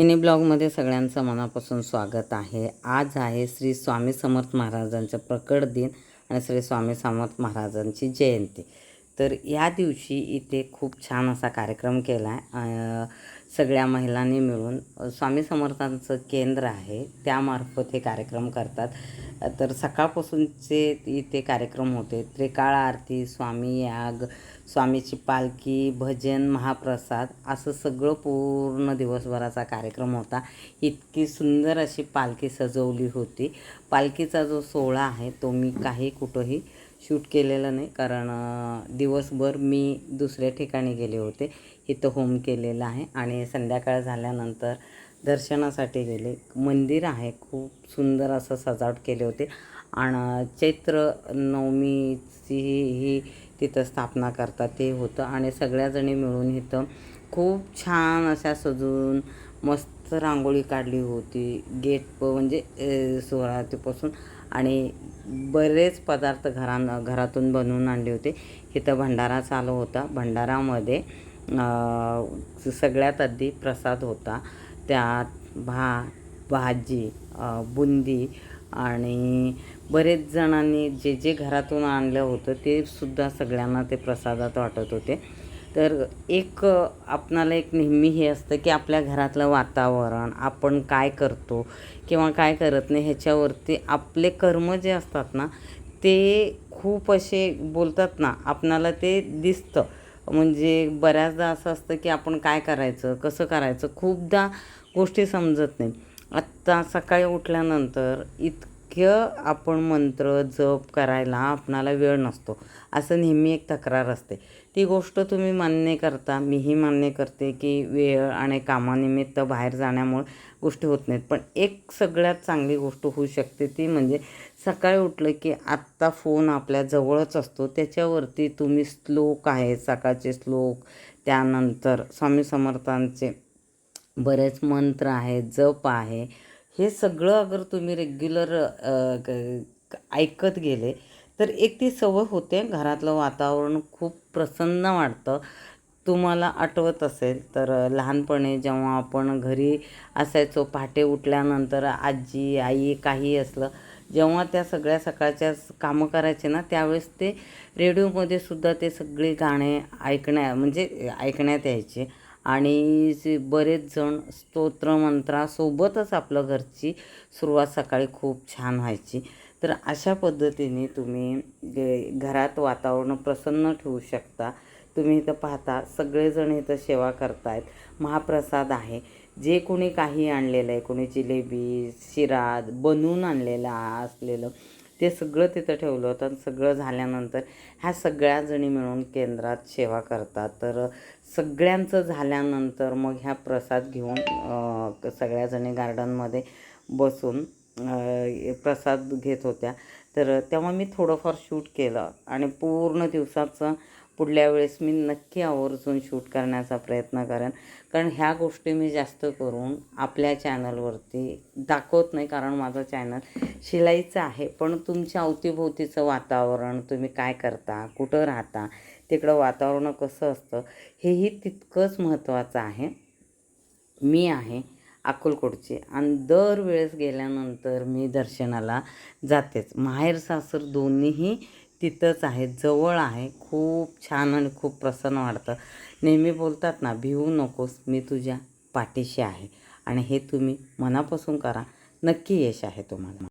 Mini ब्लॉगमध्ये सगळ्यांचं मनापासून स्वागत आहे. आज आहे श्री स्वामी समर्थ महाराजांचा प्रकट दिन आणि श्री स्वामी समर्थ महाराजांची जयंती. तर या दिवशी इथे खूप छान असा कार्यक्रम केला आहे सगळ्या महिलांनी मिळून स्वामी समर्थांचं केंद्र आहे त्यामार्फत हे कार्यक्रम करतात. तर सकाळपासूनचे इथे कार्यक्रम होते. त्रिकाळ आरती स्वामी याग स्वामीची पालखी भजन महाप्रसाद असं सगळं पूर्ण दिवसभराचा कार्यक्रम होता. इतकी सुंदर अशी पालखी सजवली होती. पालखीचा जो सोहळा आहे तो मी काही कुठंही शूट केलेलं नाही. कारण दिवसभर मी दुसऱ्या ठिकाणी गेले होते. इथं होम केलेलं आहे. आणि संध्याकाळ झाल्यानंतर दर्शनासाठी गेले. मंदिर आहे. खूप सुंदर असं सजावट केले होते. आणि चैत्र नवमीची ही तिथं स्थापना करतात. ते होतं. आणि सगळ्याजणी मिळून इथं खूप छान अशा सजून मस्त रांगोळी काढली होती. गेट प म्हणजे अ, सोळातीपासून आणि बरेच पदार्थ घरां घरातून बनवून आणले होते. इथं भंडारा चालू होता. भंडारामध्ये सगळ्यात आधी प्रसाद होता. त्यात भा भाजी बुंदी आणि बरेच जणांनी जे जे घरातून आणलं होतं ते सुद्धा सगळ्यांना ते प्रसादात वाटत होते. तर एक आपणाला एक नेहमी हे असतं की आपल्या घरातलं वातावरण आपण काय करतो किंवा काय करत नाही ह्याच्यावरती आपले कर्म जे असतात ना ते खूप असे बोलतात ना आपणाला ते दिसतं. म्हणजे बऱ्याचदा असं असतं की आपण काय करायचं कसं करायचं खूपदा गोष्टी समजत नाही. आत्ता सकाळी उठल्यानंतर इतकं आपण मंत्र जप करायला आपणाला वेळ नसतो. असं नेहमी एक तक्रार असते. ती गोष्ट तुम्ही मान्य करता मीही मान्य करते की वेळ आणि कामानिमित्त बाहेर जाण्यामुळे गोष्टी होत नाहीत. पण एक सगळ्यात चांगली गोष्ट होऊ शकते ती म्हणजे सकाळी उठलं की आत्ता फोन आपल्या जवळच असतो. त्याच्यावरती तुम्ही श्लोक आहे सकाळचे श्लोक त्यानंतर स्वामी समर्थांचे बरेच मंत्र आहेत जप आहे. हे सगळं अगर तुम्ही रेग्युलर ऐकत गेले तर एक ती सवय होते. घरातलं वातावरण खूप प्रसन्न वाटतं. तुम्हाला आठवत असेल तर लहानपणी जेव्हा आपण घरी असायचो पहाटे उठल्यानंतर आजी आई काही असलं जेव्हा त्या सगळ्या सकाळच्या कामं करायचे ना त्यावेळेस ते रेडिओमध्ये सुद्धा ते सगळे गाणे ऐकण्या म्हणजे ऐकण्यात यायचे. आणि बरेच जण स्तोत्रमंत्रासोबतच आपलं घरची सुरुवात सकाळी खूप छान व्हायची. तर अशा पद्धतीने तुम्ही घरात वातावरण प्रसन्न ठेवू शकता. तुम्ही इथं पाहता सगळेजण इथं सेवा करतायत. महाप्रसाद आहे. जे कोणी काही आणलेलं आहे कोणी जिलेबी शिराद बनवून आणलेलं असलेलं ते सगळं तिथं ठेवलं होतं आणि सगळं झाल्यानंतर ह्या सगळ्या जणी मिळून केंद्रात सेवा करतात. तर सगळ्यांचं झाल्यानंतर मग ह्या प्रसाद घेऊन सगळ्याजणी गार्डनमध्ये बसून प्रसाद घेत होत्या. तर तेव्हा मी थोडंफार शूट केलं आणि पूर्ण दिवसाचं पुढल्या वेळेस मी नक्की आवर्जून शूट करण्याचा प्रयत्न करेन. कारण ह्या गोष्टी मी जास्त करून आपल्या चॅनलवरती दाखवत नाही कारण माझं चॅनल शिलाईचं आहे. पण तुमच्या अवतीभोवतीचं वातावरण तुम्ही काय करता कुठं राहता तिकडं वातावरण कसं असतं हेही तितकंच महत्त्वाचं आहे. मी आहे अकोलकोटची आणि दरवेळेस गेल्यानंतर मी दर्शनाला जातेच. माहेर सासर दोन्हीही तिथंच आहे जवळ आहे. खूप छान आणि खूप प्रसन्न वाटतं. नेहमी बोलतात ना भिवू नकोस मी तुझ्या पाठीशी आहे. आणि हे तुम्ही मनापासून करा. नक्की यश आहे तुम्हाला.